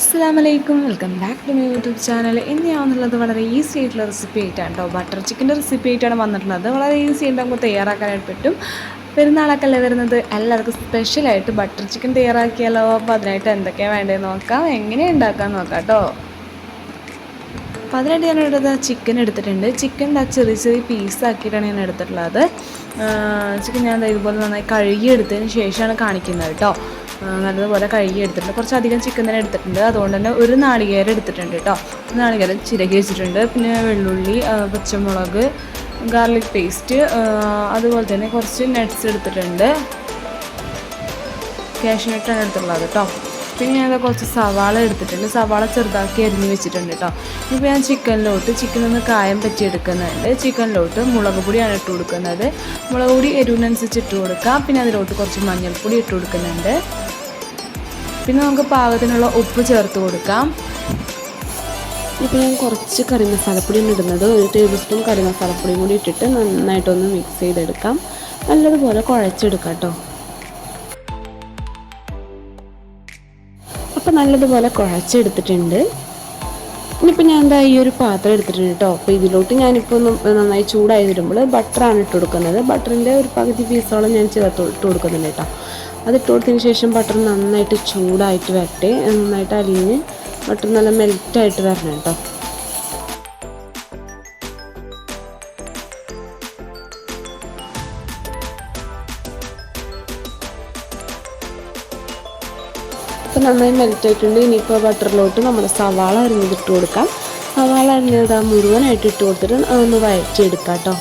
അസ്സാം വലൈക്കും welcome back to my YouTube channel. ഇന്ന് വളരെ ഈസി ആയിട്ടുള്ള റെസിപ്പി ആയിട്ടാണ് കേട്ടോ ബട്ടർ ചിക്കന്റെ റെസിപ്പി ആയിട്ടാണ് വന്നിട്ടുള്ളത്. വളരെ ഈസി ആയിട്ട് നമുക്ക് തയ്യാറാക്കാനായിട്ട് പറ്റും. പെരുന്നാളൊക്കെ അല്ലേ വരുന്നത്? എല്ലാവർക്കും സ്പെഷ്യലായിട്ട് ബട്ടർ ചിക്കൻ തയ്യാറാക്കിയാലോ? അപ്പോൾ അതിനായിട്ട് എന്തൊക്കെയാണ് വേണ്ടതെന്ന് നോക്കാം. എങ്ങനെ ഉണ്ടാക്കാൻ നോക്കാം കേട്ടോ അപ്പോൾ അതിനായിട്ട് ഞാൻ ചിക്കൻ എടുത്തിട്ടുണ്ട്. ചിക്കൻ ചെറിയ ചെറിയ പീസാക്കിയിട്ടാണ് ഞാൻ എടുത്തിട്ടുള്ളത്. ചിക്കൻ ഞാൻ ഇതുപോലെ നന്നായി കഴുകി എടുത്തതിന് ശേഷമാണ് കാണിക്കുന്നത് കേട്ടോ നല്ലതുപോലെ കഴുകി എടുത്തിട്ടുണ്ട് കുറച്ചധികം ചിക്കൻ തന്നെ എടുത്തിട്ടുണ്ട്. അതുകൊണ്ട് തന്നെ ഒരു നാളികേരം എടുത്തിട്ടുണ്ട് കേട്ടോ. നാളികേരം ചിരകി വെച്ചിട്ടുണ്ട്. പിന്നെ വെള്ളുള്ളി പച്ചമുളക് ഗാർലിക് പേസ്റ്റ് അതുപോലെ തന്നെ കുറച്ച് നട്ട്സ് എടുത്തിട്ടുണ്ട്. കാഷ്നട്ടാണ് എടുത്തിട്ടുള്ളത് കേട്ടോ. പിന്നെ ഞാൻ കുറച്ച് സവാള എടുത്തിട്ടുണ്ട്. സവാള ചെറുതാക്കി അരിഞ്ഞ് വെച്ചിട്ടുണ്ട് കേട്ടോ. ഇപ്പോൾ ഞാൻ ചിക്കനിലോട്ട് ചിക്കൻ ഒന്ന് കായം പറ്റി എടുക്കുന്നുണ്ട് ചിക്കനിലോട്ട് മുളക് പൊടിയാണ് ഇട്ട് കൊടുക്കുന്നത്. മുളക് പൊടി എരിവിനനുസരിച്ച് ഇട്ട് കൊടുക്കാം. പിന്നെ അതിലോട്ട് കുറച്ച് മഞ്ഞൾപ്പൊടി ഇട്ട് കൊടുക്കുന്നുണ്ട്. പിന്നെ നമുക്ക് പാകത്തിനുള്ള ഉപ്പ് ചേർത്ത് കൊടുക്കാം. ഇപ്പോൾ ഞാൻ കുറച്ച് കറി മസാലപ്പൊടിയാണ് ഇടുന്നത്. ഒരു ടേബിൾ സ്പൂൺ കറി മസാലപ്പൊടിയും കൂടി ഇട്ടിട്ട് നന്നായിട്ടൊന്ന് മിക്സ് ചെയ്തെടുക്കാം. നല്ലതുപോലെ കുഴച്ചെടുക്കാം കേട്ടോ. അപ്പോൾ നല്ലതുപോലെ കുഴച്ചെടുത്തിട്ടുണ്ട്. ഇനിയിപ്പോൾ ഞാൻ എന്താ ഈ ഒരു പാത്രം എടുത്തിട്ടുണ്ട് കേട്ടോ. അപ്പോൾ ഇതിലോട്ട് ഞാനിപ്പോൾ ഒന്ന് നന്നായി ചൂടായി വരുമ്പോൾ ബട്ടറാണ് ഇട്ട് കൊടുക്കുന്നത്. ബട്ടറിന്റെ ഒരു പകുതി പീസോളം ഞാൻ ചേർത്ത് ഇട്ട് കൊടുക്കുന്നുണ്ട് കേട്ടോ. അത് ഇട്ട് കൊടുത്തതിന് ശേഷം ബട്ടർ നന്നായിട്ട് ചൂടായിട്ട് വരട്ടെ. നന്നായിട്ട് അലിഞ്ഞ് ബട്ടർ നല്ല മെൽറ്റായിട്ട് വരണം കേട്ടോ. അപ്പോൾ നന്നായി മെൽറ്റായിട്ടുണ്ട് ഇനിയിപ്പോൾ ബട്ടറിലോട്ട് നമ്മൾ സവാള അരിഞ്ഞത് ഇട്ട് കൊടുക്കാം. സവാള അരിഞ്ഞത് ആ മുഴുവനായിട്ട് ഇട്ട് കൊടുത്തിട്ട് ഒന്ന് വഴറ്റിയെടുക്കാം കേട്ടോ.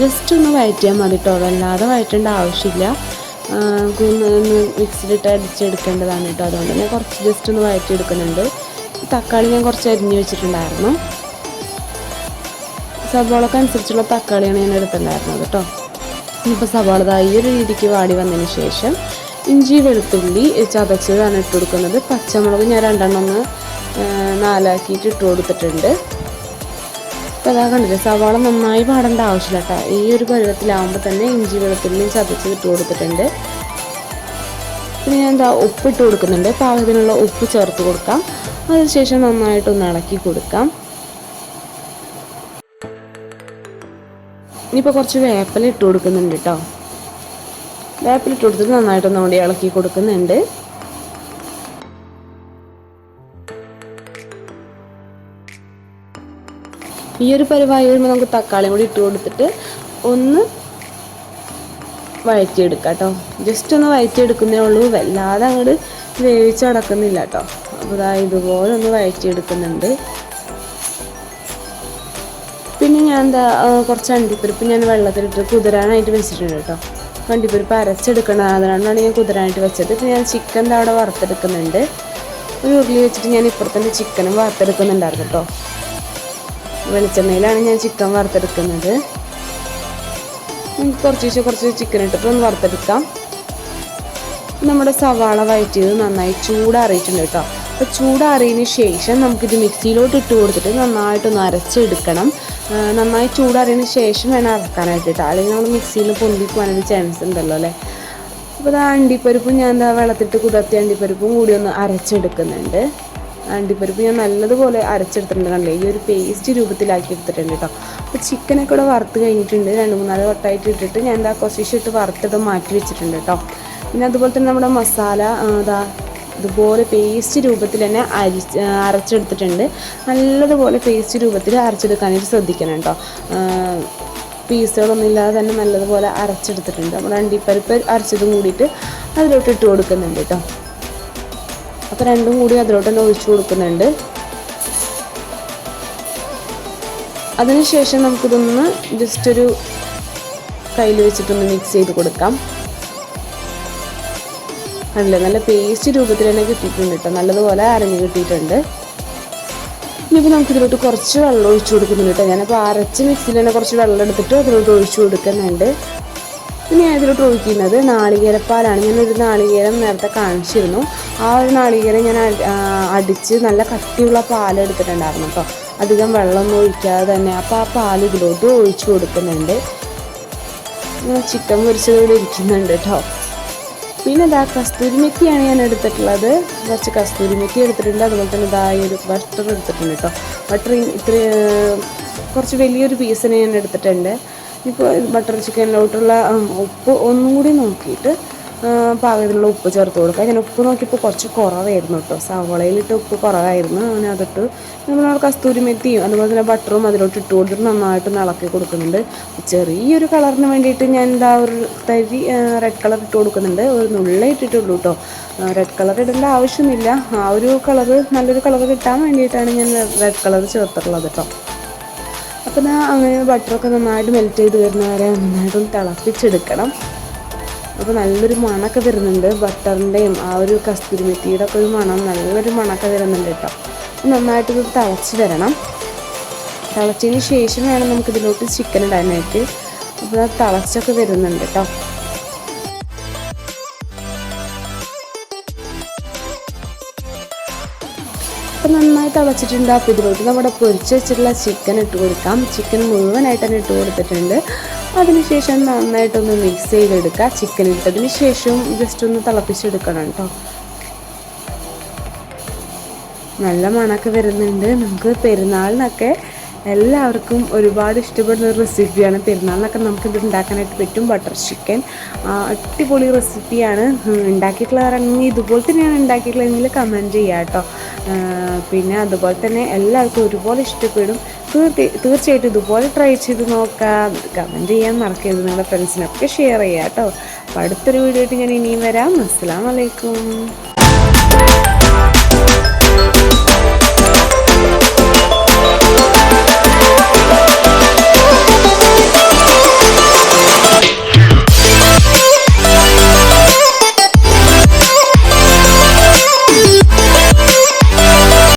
ജസ്റ്റ് ഒന്ന് വഴറ്റിയാൽ മതി കേട്ടോ. അല്ലാതെ വഴറ്റേണ്ട ആവശ്യമില്ല. ഒന്ന് മിക്സിയിലിട്ട് അടിച്ചെടുക്കേണ്ടതാണ് കേട്ടോ. അതുകൊണ്ട് ഞാൻ കുറച്ച് ജസ്റ്റ് ഒന്ന് വഴറ്റിയെടുക്കുന്നുണ്ട് തക്കാളി ഞാൻ കുറച്ച് അരിഞ്ഞ് വെച്ചിട്ടുണ്ടായിരുന്നു. സവാളക്ക് അനുസരിച്ചുള്ള തക്കാളിയാണ് ഞാൻ എടുത്തിട്ടുണ്ടായിരുന്നത് കേട്ടോ. ഇപ്പോൾ സവാള ഈ ഒരു രീതിക്ക് വാടി വന്നതിന് ശേഷം ഇഞ്ചി വെളുത്തുള്ളി ചതച്ചതാണ് ഇട്ട് കൊടുക്കുന്നത്. പച്ചമുളക് ഞാൻ രണ്ടെണ്ണം ഒന്ന് നാലാക്കിയിട്ട് ഇട്ട് കൊടുത്തിട്ടുണ്ട്. അപ്പോൾ അതാ കണ്ടില്ലേ? സവാള നന്നായി പാടേണ്ട ആവശ്യമില്ല കേട്ടോ. ഈ ഒരു പരുവത്തിലാവുമ്പോൾ തന്നെ ഇഞ്ചി വെളുത്തുള്ളിയും ചതച്ച് ഇട്ട് കൊടുത്തിട്ടുണ്ട്. പിന്നെ ഞാൻ എന്താ ഉപ്പ് ഇട്ട് കൊടുക്കുന്നുണ്ട്. പാകത്തിനുള്ള ഉപ്പ് ചേർത്ത് കൊടുക്കാം. അതിനുശേഷം നന്നായിട്ടൊന്ന് ഇളക്കി കൊടുക്കാം. ഇനിയിപ്പോൾ കുറച്ച് വേപ്പില ഇട്ട് കൊടുക്കുന്നുണ്ട് കേട്ടോ. വേപ്പില ഇട്ട് കൊടുത്തിട്ട് നന്നായിട്ടൊന്നും കൂടി ഇളക്കി കൊടുക്കുന്നുണ്ട്. ഈ ഒരു പരിവായി വരുമ്പോൾ നമുക്ക് തക്കാളിയും കൂടി ഇട്ട് കൊടുത്തിട്ട് ഒന്ന് വഴറ്റിയെടുക്കാം കേട്ടോ. ജസ്റ്റ് ഒന്ന് വഴറ്റിയെടുക്കുന്നേ ഉള്ളൂ. വല്ലാതെ അങ്ങോട്ട് വേവിച്ചടക്കുന്നില്ല കേട്ടോ. അപ്പോൾ ഇതാ ഇതുപോലെ ഒന്ന് വഴറ്റിയെടുക്കുന്നുണ്ട്. പിന്നെ ഞാൻ എന്താ കുറച്ച് അണ്ടിപ്പരിപ്പ് ഞാൻ വെള്ളത്തിലിട്ട് കുതിരാനായിട്ട് വെച്ചിട്ടുണ്ട് കേട്ടോ. അണ്ടിപ്പരിപ്പ് അരച്ചെടുക്കണം. അതുകൊണ്ടാണ് ഞാൻ കുതിരാനായിട്ട് വെച്ചത്. പിന്നെ ഞാൻ ചിക്കൻ അവിടെ വറുത്തെടുക്കുന്നുണ്ട്. ഒരു ഉരുളി വെച്ചിട്ട് ഞാൻ ഇപ്പുറത്തന്നെ ചിക്കനും വറുത്തെടുക്കുന്നുണ്ടായിരുന്നു കേട്ടോ. വെളിച്ചെണ്ണയിലാണ് ഞാൻ ചിക്കൻ വറുത്തെടുക്കുന്നത്. നമുക്ക് കുറച്ച് കുറച്ച് ചിക്കൻ ഇട്ടിട്ട് ഒന്ന് വറുത്തെടുക്കാം. നമ്മുടെ സവാള വഴറ്റിയത് നന്നായി ചൂടാറിയിട്ടുണ്ട് കേട്ടോ. അപ്പോൾ ചൂടാറിയതിന് ശേഷം നമുക്കിത് മിക്സിയിലോട്ട് ഇട്ട് കൊടുത്തിട്ട് നന്നായിട്ടൊന്ന് അരച്ചെടുക്കണം. നന്നായി ചൂടാറിയതിന് ശേഷം വേണം അരക്കാനായിട്ട് കേട്ടോ. അല്ലെങ്കിൽ നമ്മൾ മിക്സിയിൽ പൊന്തി പോകാനൊരു ചാൻസ് ഉണ്ടല്ലോ അല്ലേ? അപ്പോൾ ഇത് അണ്ടിപ്പരിപ്പും ഞാൻ എന്താ വെള്ളത്തിട്ട് കുതിർത്തിയ അണ്ടിപ്പരിപ്പും കൂടി ഒന്ന് അരച്ചെടുക്കുന്നുണ്ട്. അണ്ടിപ്പരിപ്പ് ഞാൻ നല്ലതുപോലെ അരച്ചെടുത്തിട്ടുണ്ട് കണ്ടില്ലേ ഈ ഒരു പേസ്റ്റ് രൂപത്തിലാക്കി എടുത്തിട്ടുണ്ട് കേട്ടോ. അപ്പോൾ ചിക്കനൊക്കെ ഇവിടെ വറുത്ത് കഴിഞ്ഞിട്ടുണ്ട്. രണ്ട് മൂന്നാൽ വട്ടമായിട്ട് ഇട്ടിട്ട് ഞാൻ എന്താ കുറച്ച് ഇട്ട് വറുത്തിട്ട് മാറ്റി വെച്ചിട്ടുണ്ട് കേട്ടോ. പിന്നെ അതുപോലെ തന്നെ നമ്മുടെ മസാല അതാ ഇതുപോലെ പേസ്റ്റ് രൂപത്തിൽ തന്നെ അരി അരച്ചെടുത്തിട്ടുണ്ട്. നല്ലതുപോലെ പേസ്റ്റ് രൂപത്തിൽ അരച്ചെടുക്കാനായിട്ട് ശ്രദ്ധിക്കണം കേട്ടോ. പീസുകളൊന്നും ഇല്ലാതെ തന്നെ നല്ലതുപോലെ അരച്ചെടുത്തിട്ടുണ്ട്. നമ്മുടെ അണ്ടിപ്പരിപ്പ് അരച്ചതും കൂടിയിട്ട് അതിലോട്ട് ഇട്ട് കൊടുക്കുന്നുണ്ട് കേട്ടോ. അപ്പോൾ രണ്ടും കൂടി അതിലോട്ട് തന്നെ ഒഴിച്ചു കൊടുക്കുന്നുണ്ട്. അതിനുശേഷം നമുക്കിതൊന്ന് ജസ്റ്റ് ഒരു കയ്യിൽ വെച്ചിട്ടൊന്ന് മിക്സ് ചെയ്ത് കൊടുക്കാം. അല്ല നല്ല പേസ്റ്റ് രൂപത്തിൽ തന്നെ കിട്ടിയിട്ടുണ്ട് കേട്ടോ. നല്ലതുപോലെ അരഞ്ഞ് കിട്ടിയിട്ടുണ്ട്. ഇനിയിപ്പോൾ നമുക്ക് ഇതിലോട്ട് കുറച്ച് വെള്ളം ഒഴിച്ചു കൊടുക്കുന്നുണ്ട് കേട്ടോ. ഞാനപ്പോൾ അരച്ച് മിക്സിയിൽ തന്നെ കുറച്ച് വെള്ളം എടുത്തിട്ട് അതിലോട്ട് ഒഴിച്ചു കൊടുക്കുന്നുണ്ട്. പിന്നെ ഞാൻ ഇതിലോട്ട് ഒഴിക്കുന്നത് നാളികേരപ്പാലാണ്. ഞാനൊരു നാളികേരം നേരത്തെ കാണിച്ചിരുന്നു. ആ ഒരു നാളികേരം ഞാൻ അടിച്ച് നല്ല കട്ടിയുള്ള പാൽ എടുത്തിട്ടുണ്ടായിരുന്നു കേട്ടോ. അധികം വെള്ളമൊന്നും ഒഴിക്കാതെ തന്നെ. അപ്പോൾ ആ പാൽ ഇതിലോട്ട് ഒഴിച്ചു കൊടുക്കുന്നുണ്ട്. ചിക്കൻ പൊരിച്ചതോടെ ഇരിക്കുന്നുണ്ട് കേട്ടോ. പിന്നെ ഇതാ കസ്തൂരി മെത്തിയാണ് ഞാൻ എടുത്തിട്ടുള്ളത്. കുറച്ച് കസ്തൂരി മെത്തി എടുത്തിട്ടുണ്ട്. അതുപോലെ തന്നെ ഇതാ ഒരു ബട്ടർ എടുത്തിട്ടുണ്ട് കേട്ടോ. ബട്ടർ ഇത്ര കുറച്ച് വലിയൊരു പീസിനെ ഞാൻ എടുത്തിട്ടുണ്ട്. ഇപ്പോൾ ബട്ടർ ചിക്കനിലോട്ടുള്ള ഉപ്പ് ഒന്നും കൂടി നോക്കിയിട്ട് പാകത്തിലുള്ള ഉപ്പ് ചേർത്ത് കൊടുക്കുക. ഞാൻ ഉപ്പ് നോക്കിയപ്പോൾ കുറച്ച് കുറവായിരുന്നു കേട്ടോ സവളയിലിട്ട് ഉപ്പ് കുറവായിരുന്നു. അങ്ങനെ അതിട്ട് നമ്മൾ കസ്തൂരി മെത്തിയും അതുപോലെ തന്നെ ബട്ടറും അതിലോട്ട് ഇട്ട് കൊടുത്തിട്ട് നന്നായിട്ട് ഇളക്കി കൊടുക്കുന്നുണ്ട്. ചെറിയൊരു കളറിന് വേണ്ടിയിട്ട് ഞാൻ എന്താ ഒരു തരി റെഡ് കളർ ഇട്ട് കൊടുക്കുന്നുണ്ട്. ഒരു നുള്ളേ ഇട്ടിട്ടുള്ളൂ കേട്ടോ റെഡ് കളർ ഇടേണ്ട ആവശ്യമില്ല. ആ ഒരു കളറ് നല്ലൊരു കളർ കിട്ടാൻ വേണ്ടിയിട്ടാണ് ഞാൻ റെഡ് കളർ ചേർത്തിട്ടുള്ളത് കേട്ടോ അപ്പോൾ ഞാൻ അങ്ങനെ ബട്ടറൊക്കെ നന്നായിട്ട് മെൽറ്റ് ചെയ്ത് വരുന്നവരെ നന്നായിട്ടൊന്ന് തിളപ്പിച്ചെടുക്കണം. അപ്പോൾ നല്ലൊരു മണമൊക്കെ വരുന്നുണ്ട് ബട്ടറിന്റെയും ആ ഒരു കസ്തൂരി മെത്തിയുടെ ഒക്കെ ഒരു മണം നല്ലൊരു മണമൊക്കെ വരുന്നുണ്ട് കേട്ടോ. നന്നായിട്ട് ഇത് തിളച്ച് വരണം. തിളച്ചതിന് ശേഷം വേണം നമുക്കിതിലോട്ട് ചിക്കൻ ഇടാനായിട്ട്. അപ്പോൾ തിളച്ചൊക്കെ വരുന്നുണ്ട് കേട്ടോ. അപ്പം നന്നായി തിളച്ചിട്ടുണ്ട്. അപ്പോൾ ഇതിലോട്ട് നമ്മുടെ പൊരിച്ച് വെച്ചിട്ടുള്ള ചിക്കൻ ഇട്ട് കൊടുക്കാം. ചിക്കൻ മുഴുവനായിട്ട് തന്നെ ഇട്ട് കൊടുത്തിട്ടുണ്ട്. അതിനുശേഷം നന്നായിട്ടൊന്ന് മിക്സ് ചെയ്തെടുക്കുക. ചിക്കൻ ഇട്ടതിന് ശേഷം ജസ്റ്റ് ഒന്ന് തിളപ്പിച്ചെടുക്കണം കേട്ടോ. നല്ല മണമൊക്കെ വരുന്നുണ്ട്. നമുക്ക് പെരുന്നാളിനൊക്കെ എല്ലാവർക്കും ഒരുപാട് ഇഷ്ടപ്പെടുന്ന ഒരു റെസിപ്പിയാണ്. പെരുന്നാളിനൊക്കെ നമുക്ക് ഇത് ഉണ്ടാക്കാനായിട്ട് പറ്റും. Butter chicken. അടിപൊളി റെസിപ്പിയാണ്. ഉണ്ടാക്കിയിട്ടുള്ളവരാണെങ്കിൽ ഇതുപോലെ തന്നെയാണ് ഉണ്ടാക്കിയിട്ടുള്ളതെങ്കിൽ കമന്റ് ചെയ്യാം കേട്ടോ. പിന്നെ അതുപോലെ തന്നെ എല്ലാവർക്കും ഒരുപോലെ ഇഷ്ടപ്പെടും. തീർച്ചയായിട്ടും ഇതുപോലെ ട്രൈ ചെയ്ത് നോക്കാം. കമന്റ് ചെയ്യാൻ മറക്കരുത് നിങ്ങളുടെ ഫ്രണ്ട്സിനൊക്കെ ഷെയർ ചെയ്യാം കേട്ടോ. അപ്പോൾ അടുത്തൊരു വീഡിയോ ആയിട്ട് ഞാൻ ഇനിയും വരാം. അസ്സാം വലൈക്കും